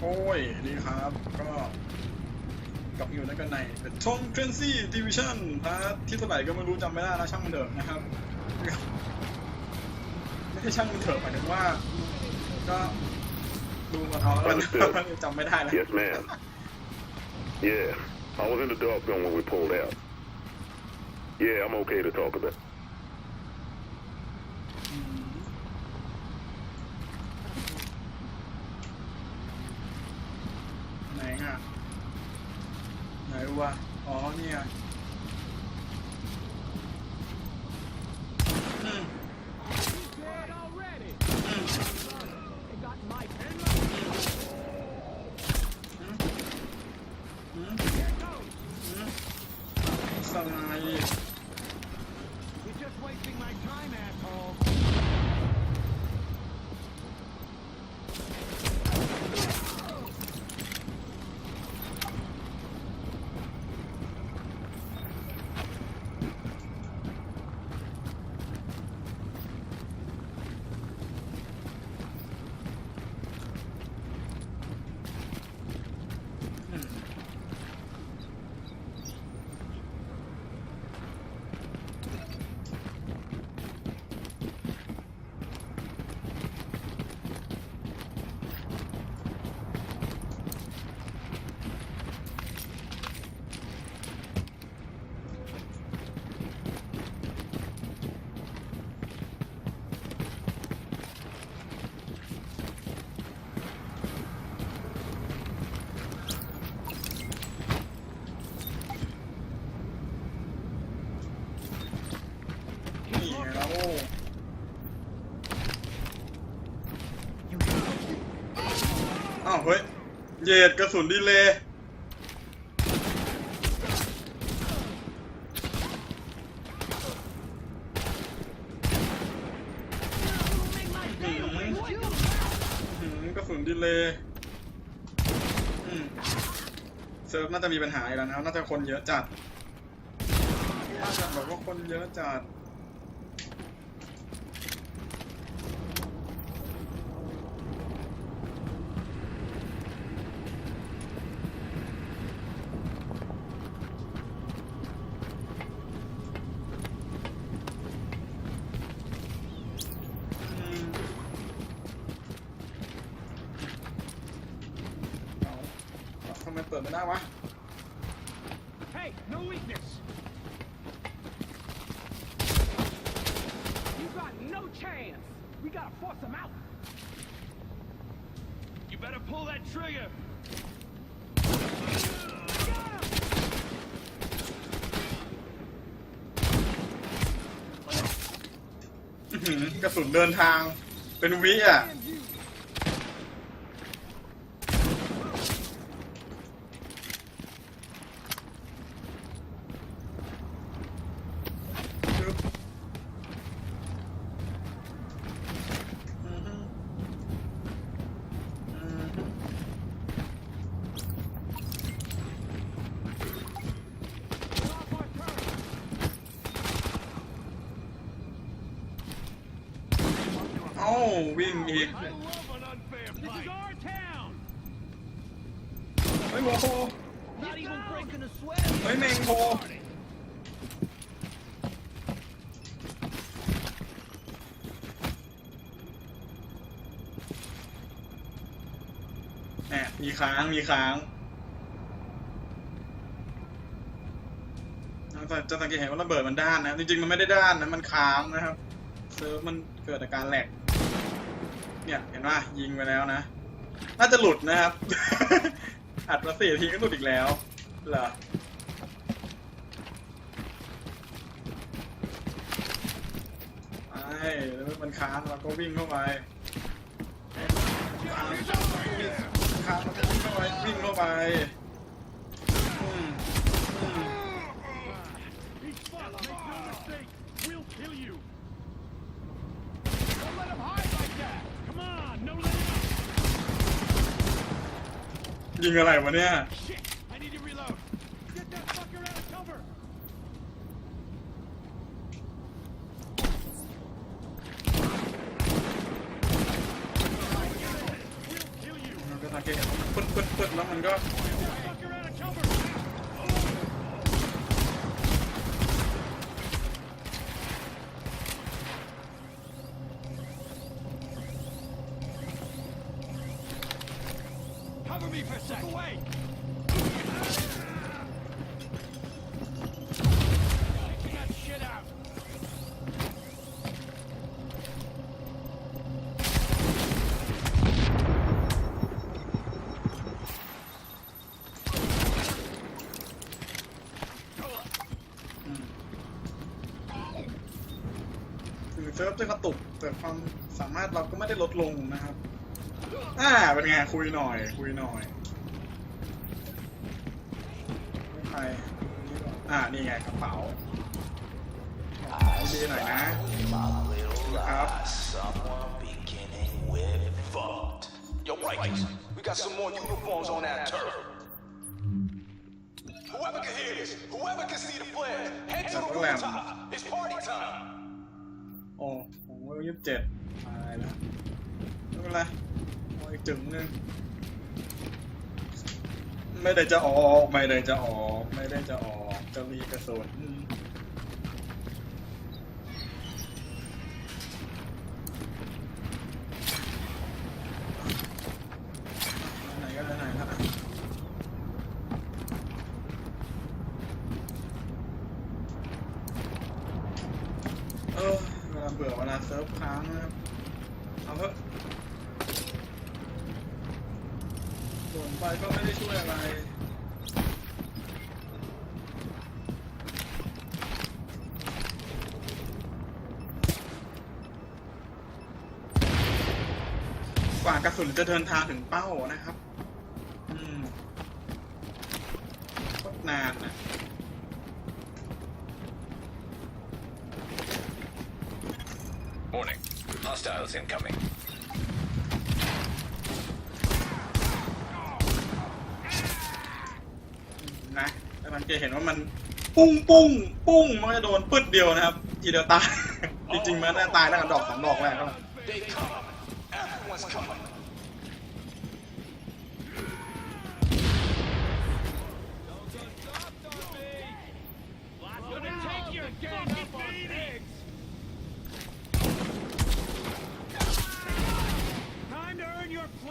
โอ้ย นี่ครับ ก็กลับอยู่ในกันในทงเทรนซี่ดิวิชั่นพาร์ทที่เท่าไหร่ก็ไม่รู้จำไม่ได้แล้วช่างมันเถอะนะครับ ไม่ใช่ช่างมันเถอะหมายถึงว่า ก็ดูมาเอาแล้วกันจำไม่ได้แล้ว Yes, ma'am. Yeah, I was in the dark zone when we pulled out. Yeah, I'm okay to talk about. เหยดกระสุนดีเลยอื้อหืออื้อหือกระสุนดีเลยอืมเซิร์ฟน่าจะมีปัญหาอีกแล้วนะครับน่าจะคนเยอะจัดน่าจะแบบว่าคนเยอะจัด Hey, no weakness. You got no chance. We gotta force them out. You better pull that trigger. Got him! อื้อหือกระสุนเดินทาง เป็นวิอ่ะ วิ่งอีกเฮ้ยหัวโคเฮ้ยเมงโคแหมมีค้างมีค้างจะสังเกตเห็นว่าระเบิดมันด้านนะ จริงๆ มันไม่ได้ด้านนะ มันค้างนะครับ เซิร์ฟมันเกิดอาการแหลก เนี่ยเห็นว่ายิงไปแล้วนะ น่าจะหลุดนะครับ อัดมาสี่ทีก็หลุดอีกแล้วเหรอไปแล้วมันค้างเราก็วิ่งเข้าไปค้างค้างเราก็วิ่งเข้าไปวิ่งเข้าไปอืมอืม He's fucked. Make no mistake. We'll kill you. Don't let him hide like that. Come on, no letting up. ยิงอะไรวะเนี่ย มันก็ทาเกตปึ๊ดปึ๊ดปึ๊ดแล้วมันก็ เซิร์ฟจะกระตุกแต่ความสามารถเราก็ไม่ได้ลดลงนะครับ อ่าเป็นไงคุยหน่อย คุยหน่อยไม่ใครอ่านี่ไงกระเป๋าดีหน่อยนะ My little Up. lies, someone beginning with fucked. Yo, Rikers, we got some more uniforms on that turf. Whoever can hear this, whoever can see the flares, head to the Go ahead. rooftop. It's party time. โอ้ผมว่ายี่สิบเจ็ดตายแล้วไม่เป็นไรเอาอีกจึงนึงไม่ได้จะออก ไม่ได้จะออก ไม่ได้จะออก จะมีกระสุนไหนก็ไหนแล้วเออเวลาเบื่อเวลาเซิร์ฟค้างนะครับ เอาเถอะส่วนไปก็ไม่ได้ช่วยอะไร กว่ากระสุนจะเดินทางถึงเป้านะครับ อืมโคตรนานนะ Warning. Hostiles incoming. นะแต่มันจะเห็นว่ามันปุ้งปุ้งปุ้งมันก็จะโดนปึ๊ดเดียวนะครับ ทีเดียวตาย จริงๆมันน่าตายตั้งแต่ดอกสองดอกแรกแล้ว They come. อ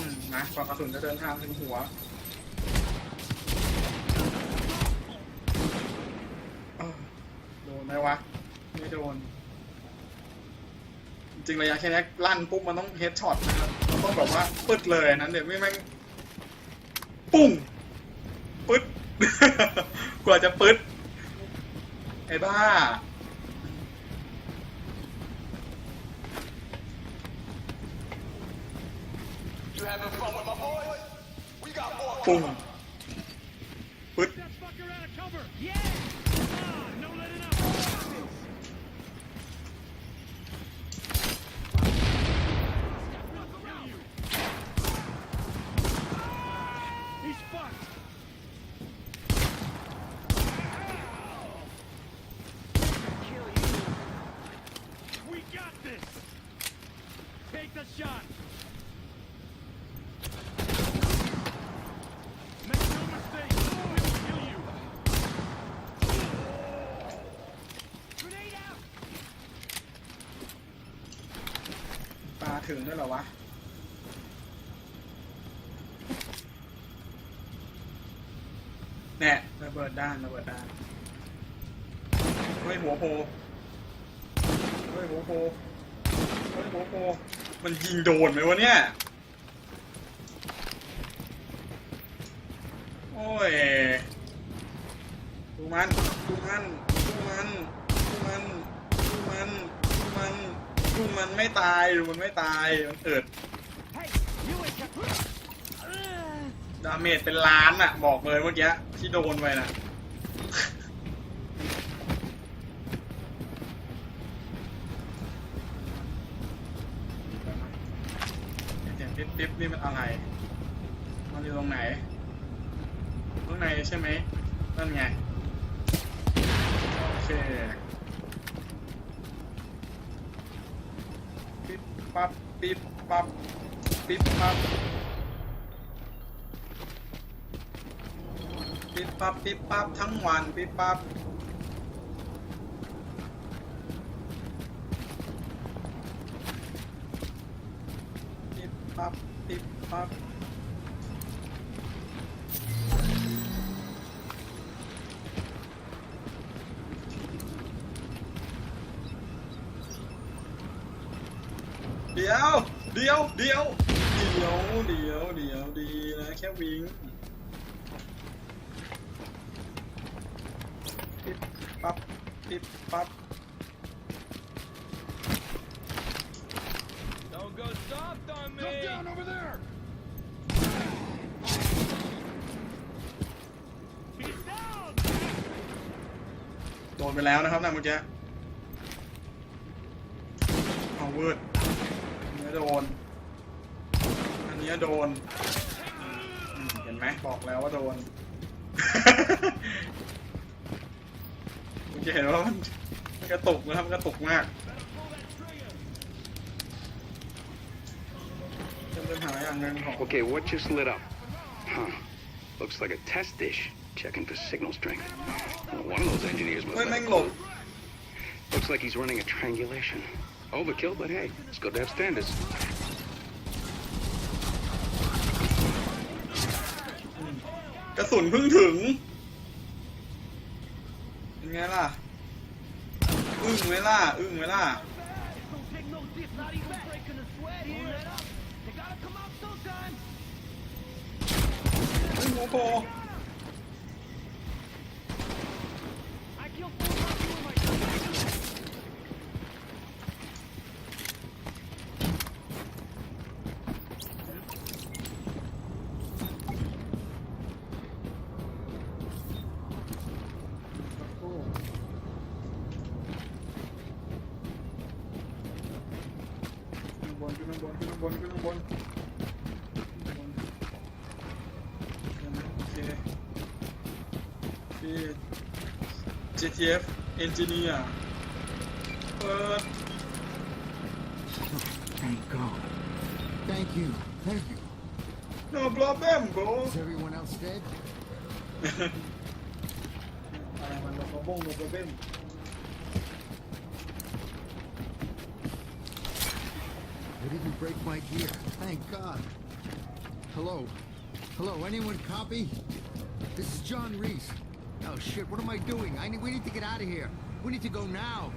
ืมนะกว่ากระสุนจะเดินทางถึงหัวเอ้อโดนไหมวะ ไม่โดน จริงระยะแค่นี้ลั่นปุ๊บมันต้องเฮดช็อตนะครับมันต้องแบบว่าปึ๊ดเลยนั้นเดี๋ยวไม่แม่งปุ้งปึ๊ด กว่าจะปึ๊ด ไอ้บ้า got more ปุ้ง coming. ปึ๊ด That fucker out of cover! Yeah! Come on, no letting up! He's fucked! Kill you. We got this! Take the shot! Make no mistake, we'll kill you! Grenade out! ปลา ถึงด้วยเหรอวะ แน่ระเบิดด้านระเบิดด้านเฮ้ยหัวโพเฮ้ยหัวโพเฮ้ยหัวโพมันยิงโดนไหมวะเนี่ย โอ้ยดูมันดูมัน ดูมัน ดูมัน ดูมัน ดูมันูมันไม่ตายดูมันไม่ตาย มันเกิดดาเมจเป็นล้านอะบอกเลยเมื่อกี้ที่โดนไปน่ะเสียงปิ๊บปิ๊บนี่มันอะไร มันอยู่ตรงไหนข้างในใช่ไหมนั่นไง โอเค ปั๊บปิ๊บปั๊บปิ๊บปั๊บปิ๊บปั๊บปิ๊บปั๊บทั้งวันปิ๊บปั๊บปิ๊บปั๊บปิ๊บปั๊บ เดี๋ยวเดี๋ยวเดี๋ยวเดี๋ยวเดี๋ยวเดี๋ยวดีนะแค่วิงปิ๊บปั๊บปิ๊บปั๊บ Don't go soft on me. Look down over there. He's down. โดนไปแล้วนะครับนะเมื่อกี้เอาเวิร์ดอันนี้ โดน อันนี้โดนอืมเห็นไหมบอกแล้วว่าโดน เมื่อกี้เห็นว่ามันมันกระตุกนะครับมันกระตุกมาก จะเป็นหาอย่างหนึ่งของ Okay, what just lit up? Huh. Looks like a test dish. Checking for signal strength. Well, one of those engineers must Wait, have a Menglo. clue. Looks like he's running a triangulation. Overkill, but hey, it's good to have standards. กระสุนเพิ่งถึง เป็นไงล่ะ อึ้งไหมล่ะ อึ้งไหมล่ะ Don't take no shit. Not even breaking a sweat here. Let up. They gotta come out sometime. อึ้งโมโก ขึ้นข้างบนขึ้นข้างบนขึ้นข้างบนขึ้นข้างบนโอเคที่ GTF Engineer เปิด Thank God. Thank you. Thank you. no problem bro Is everyone else dead? อะไรมัน no problem no problem They didn't break my gear. Thank God. Hello? Hello, anyone copy? This is John Reese. Oh shit, what am I doing? I need, we need to get out of here. We need to go now.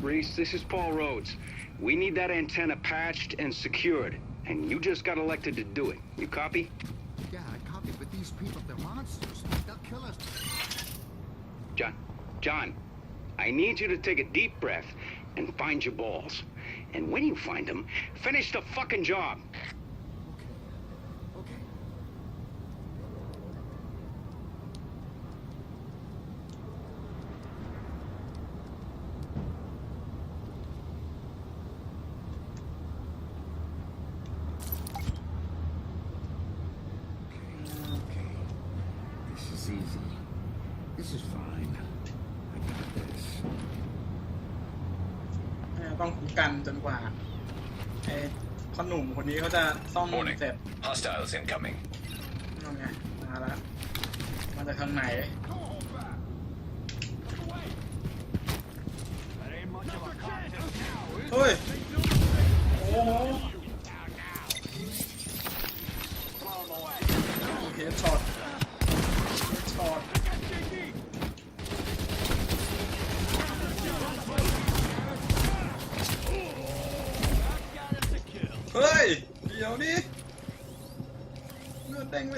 Reese, this is Paul Rhodes. We need that antenna patched and secured. And you just got elected to do it. You copy? Yeah, I copy, but these people, they're monsters. They'll kill us. John, John, I need you to take a deep breath and find your balls. And when you find them, finish the fucking job. ต้องคุ้มกันจนกว่าไอ้พ่อหนุ่มคนนี้เขาจะซ่อม Warning. เสร็จ Hostiles incoming. นั่นไงมาแล้วมาจากทางไหน That ain't much of a contest now, is เฮ้ย โอ้โหเฮดช็อตเฮดช็อตเฮ้ย เดี๋ยวดิเ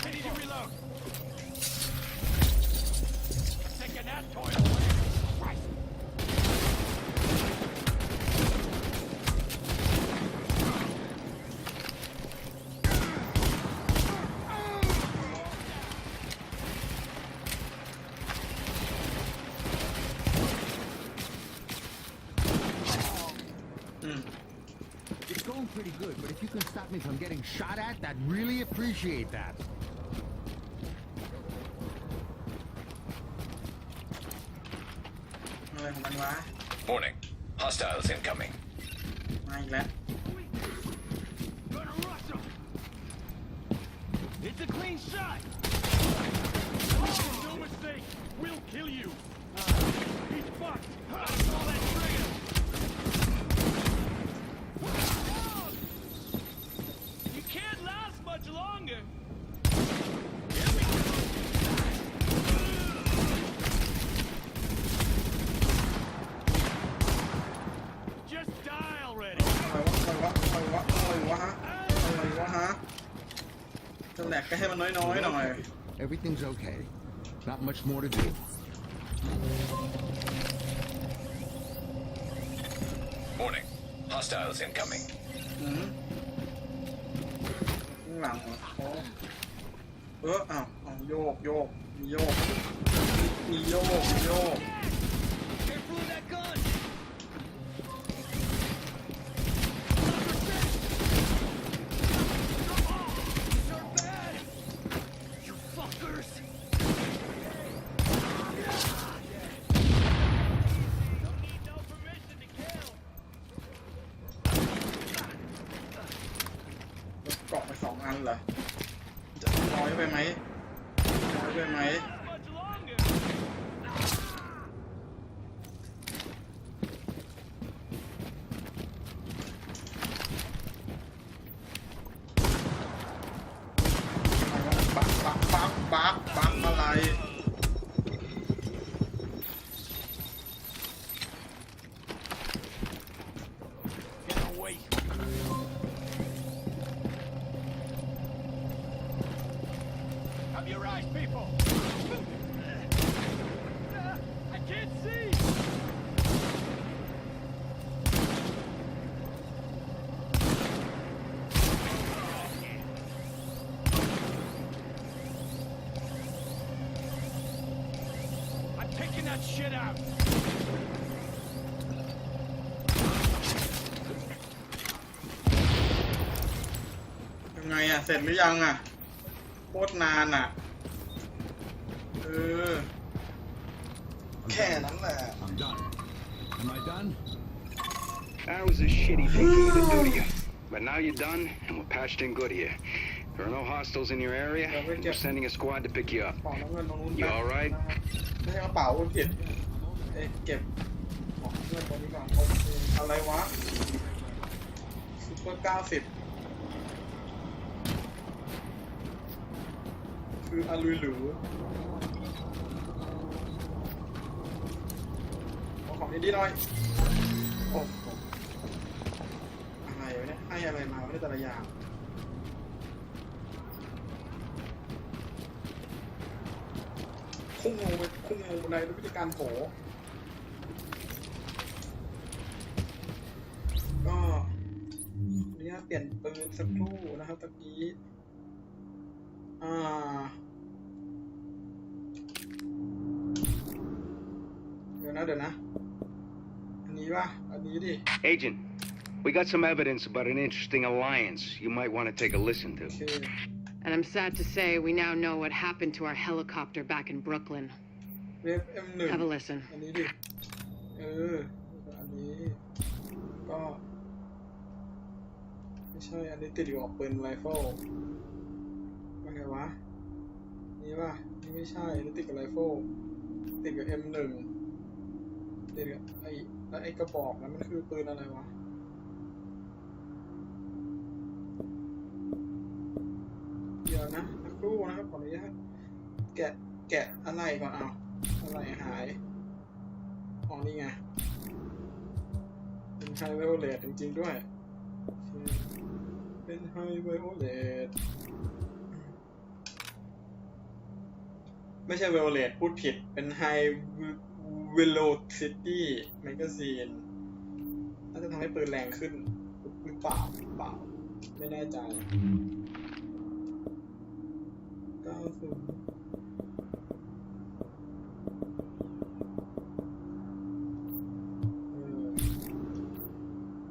pretty good, but if you can stop me from getting shot at, I'd really appreciate that. อะไรของมันวะ Warning. Hostiles incoming. มาอีกแล้ว Gonna rush him. It's a clean shot. No mistake. We'll kill you. Uh, he's fucked. กก็ให้มันน้อยๆหน่อย Everything's okay. Not much more to do. Warning. Hostiles incoming. อืมข้างหลังเหรอโอ้เอออ้าวอ้าวโยกโยกมีโยกมีโยกมีโยก Have your eyes, people. I can't see. I'm taking that shit out. ยังไงอะเสร็จหรือยังอะโคตรนานอะ shitty thing for me to do to you. But now you're done, and we're patched in good here. There are no hostiles in your area, and we're sending a squad to pick you up. กระเป๋าน้ำเงินตรงนู้น You all right? ไม่ใช่กระเป๋าเก็บเอ้ยเก็บของเงินตรงนี้ก่อนโอเคอะไรวะซุปเปอร์เก้าสิบคืออาลุยหรูเอาของดีๆหน่อย ให้อะไรมาวะเนี่ยแต่ละอย่างพุ่งลงไปพุ่งงบันไดด้วยวิธีการโผก็ขออนุญาตเปลี่ยนปืนสักครู่นะครับตะกี้ อ่า เดี๋ยวนะเดี๋ยวนะ อันนี้ป่ะ อันนี้ดิ Agent, we got some evidence about an interesting alliance you might want to take a listen โอ to. เค And I'm sad to say we now know what happened to our helicopter back in Brooklyn. เวฟ M1 Have a listen. อันนี้ดิ เออ อันนี้ ก็ ไม่ใช่ อันนี้ติดอยู่กับปืนไรเฟิลว่าไงวะ นี่ป่ะ นี่ไม่ใช่ อันนี้ติดกับไรเฟิลติดกับ M1 ติดกับไอ้แล้วไอ้กระบอกนั้นมันคือปืนอะไรวะ ดี๋ยวนะสักครู่นะครับขออนุญาตแกะแกะอะไรก่อนเอาอะไรหายอ๋อนี่ไงเป็นไฮไวโอเลตจริงๆด้วย เป็นไฮไวโอเลตไม่ใช่ไวโอเลตพูดผิดเป็นไฮเวโลซิตี้แมกกาซีนน่าจะทำให้ปืนแรงขึ้นหรือเปล่าเปล่า ไม่แน่ใจ ศู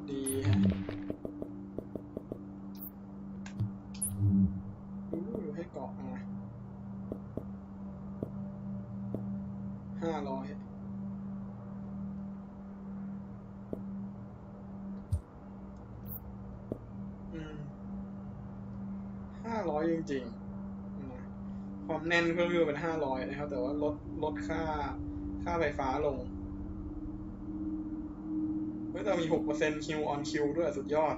ดีฮะดูอยู่ให้เกาะนะห้าร้อยอืมห้าร้อยจริงๆ แน่นเครื่องยนเป็นห้าร้อยนะครับ แต่ว่าลดลดค่าค่าไฟฟ้าลงเฮ้ยแต่มีหกเปอร์เซ็นต์คิวออนคิวด้วยสุดยอด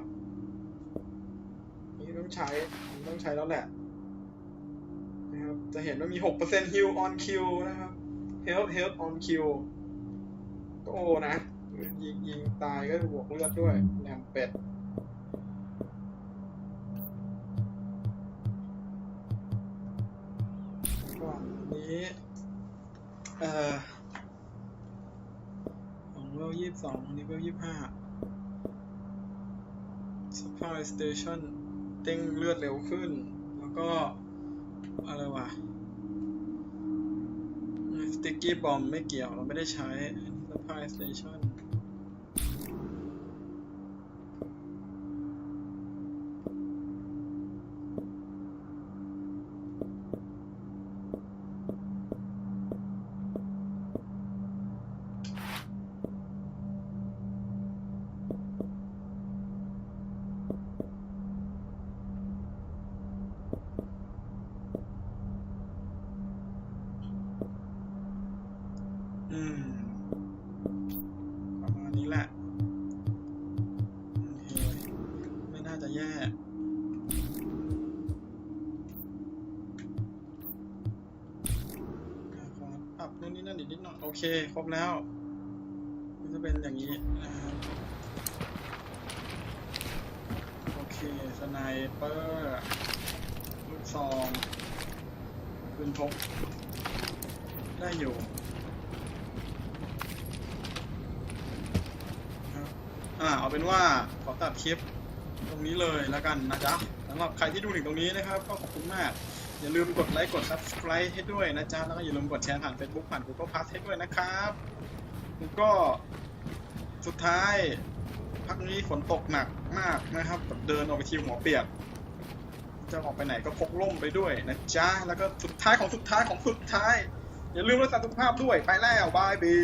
นี่ต้องใช้ต้องใช้แล้วแหละนะครับจะเห็นว่ามีหกเปอร์เซ็นต์ heal on kill นะครับ health health on kill ก็โอนะ ยิงยิงตายก็บวกเลือดด้วยแหลมเป็ด เอ่อของเวลยี่สิบสองนี้เวลยี่สิบห้า supply station เต้งเลือดเร็วขึ้น แล้วก็ อะไรวะสติกกี้บอมไม่เกี่ยวเราไม่ได้ใช้ supply station โอเค ครบแล้ว มันจะเป็นอย่างนี้นะครับโอเค สไนเปอร์ลูกซองปืนพกได้อยู่อ่าเอาเป็นว่าขอตัดคลิปตรงนี้เลยแล้วกันนะจ๊ะสำหรับใครที่ดูถึงตรงนี้นะครับ ก็ขอบคุณมาก อย่าลืมกดไลค์กด subscribe ให้ด้วยนะจ๊ะ แล้วก็อย่าลืมกดแชร์ผ่าน Facebook ผ่าน Google Plus ให้ด้วยนะครับแล้วก็สุดท้ายพักนี้ฝนตกหนักมากนะครับแบบเดินออกไปทีหัวเปียก จะออกไปไหนก็พกร่มไปด้วยนะจ๊ะ แล้วก็สุดท้ายของสุดท้ายของสุดท้าย อย่าลืมรักษาสุขภาพด้วยไปแล้วบายบี